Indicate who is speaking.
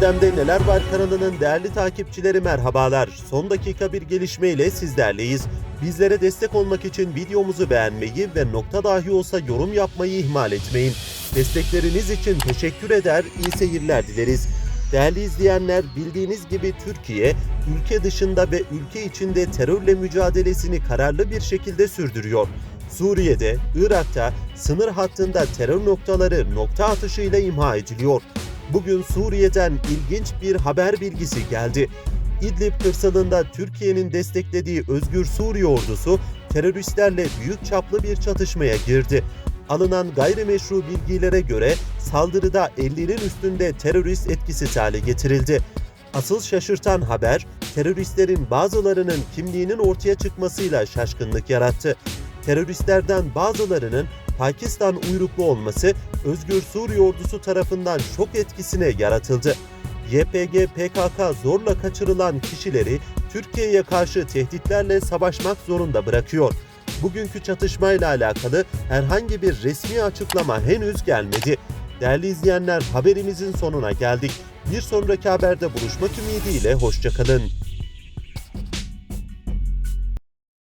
Speaker 1: Gündemde Neler Var kanalının değerli takipçileri merhabalar. Son dakika bir gelişmeyle sizlerleyiz. Bizlere destek olmak için videomuzu beğenmeyi ve nokta dahi olsa yorum yapmayı ihmal etmeyin. Destekleriniz için teşekkür eder, iyi seyirler dileriz. Değerli izleyenler bildiğiniz gibi Türkiye ülke dışında ve ülke içinde terörle mücadelesini kararlı bir şekilde sürdürüyor. Suriye'de, Irak'ta sınır hattında terör noktaları nokta atışıyla imha ediliyor. Bugün Suriye'den ilginç bir haber bilgisi geldi. İdlib kırsalında Türkiye'nin desteklediği Özgür Suriye ordusu teröristlerle büyük çaplı bir çatışmaya girdi. Alınan gayrimeşru bilgilere göre saldırıda 50'nin üstünde terörist etkisiz hale getirildi. Asıl şaşırtan haber teröristlerin bazılarının kimliğinin ortaya çıkmasıyla şaşkınlık yarattı. Teröristlerden bazılarının Pakistan uyruklu olması Özgür Suriye ordusu tarafından şok etkisine yaratıldı. YPG PKK zorla kaçırılan kişileri Türkiye'ye karşı tehditlerle savaşmak zorunda bırakıyor. Bugünkü çatışmayla alakalı herhangi bir resmi açıklama henüz gelmedi. Değerli izleyenler haberimizin sonuna geldik. Bir sonraki haberde buluşmak ümidiyle hoşçakalın.